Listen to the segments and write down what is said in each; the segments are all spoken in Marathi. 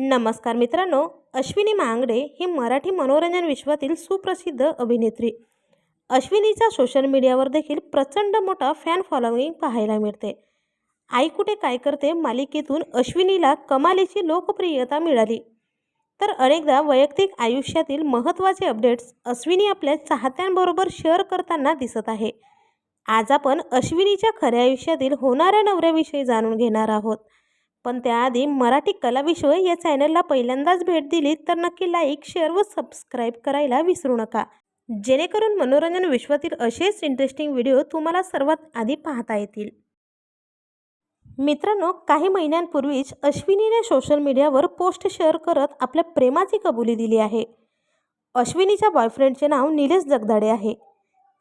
नमस्कार मित्रांनो अश्विनी मांगडे ही मराठी मनोरंजन विश्वातील सुप्रसिद्ध अभिनेत्री. अश्विनीचा सोशल मीडियावर देखील प्रचंड मोठा फॅन फॉलोविंग पाहायला मिळते. आई कुठे काय करते मालिकेतून अश्विनीला कमालीची लोकप्रियता मिळाली. तर अनेकदा वैयक्तिक आयुष्यातील महत्त्वाचे अपडेट्स अश्विनी आपल्या चाहत्यांबरोबर शेअर करताना दिसत आहे. आज आपण अश्विनीच्या खऱ्या आयुष्यातील होणाऱ्या नवऱ्याविषयी जाणून घेणार आहोत. पण त्याआधी मराठी कलाविश्व या चॅनलला पहिल्यांदाच भेट दिली तर नक्की लाईक शेअर व सबस्क्राईब करायला विसरू नका. जेणेकरून मनोरंजन विश्वातील असेच इंटरेस्टिंग व्हिडिओ तुम्हाला सर्वात आधी पाहता येतील. मित्रांनो काही महिन्यांपूर्वीच अश्विनीने सोशल मीडियावर पोस्ट शेअर करत आपल्या प्रेमाची कबुली दिली आहे. अश्विनीच्या बॉयफ्रेंडचे नाव निलेश जगदाडे आहे.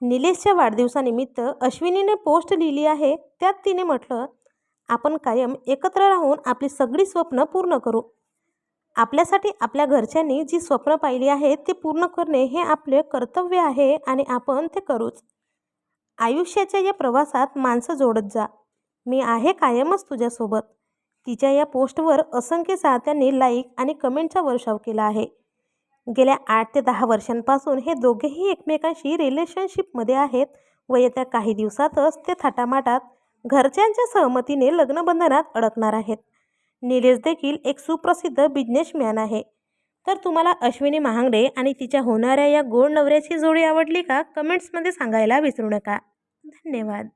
निलेशच्या वाढदिवसानिमित्त अश्विनीने पोस्ट लिहिली आहे. त्यात तिने म्हटलं आपण कायम एकत्र राहून आपली सगळी स्वप्न पूर्ण करू. आपल्यासाठी आपल्या घरच्यांनी जी स्वप्न पाहिली आहेत ती पूर्ण करणे हे आपले कर्तव्य आहे आणि आपण ते करूच. आयुष्याच्या या प्रवासात माणसं जोडत जा. मी आहे कायमच तुझ्यासोबत. तिच्या या पोस्टवर असंख्य चाहत्यांनी लाईक आणि कमेंटचा वर्षाव केला आहे. गेल्या आठ ते दहा वर्षांपासून हे दोघेही एकमेकांशी रिलेशनशिपमध्ये आहेत. व येत्या काही दिवसातच ते थाटामाटात घरच्यांच्या सहमतीने लग्नबंधनात अडकणार आहेत. निलेश देखील एक सुप्रसिद्ध बिझनेसमॅन आहे. तर तुम्हाला अश्विनी महांगडे आणि तिच्या होणाऱ्या या गोड नवऱ्याची जोडी आवडली का? कमेंट्समध्ये सांगायला विसरू नका. धन्यवाद.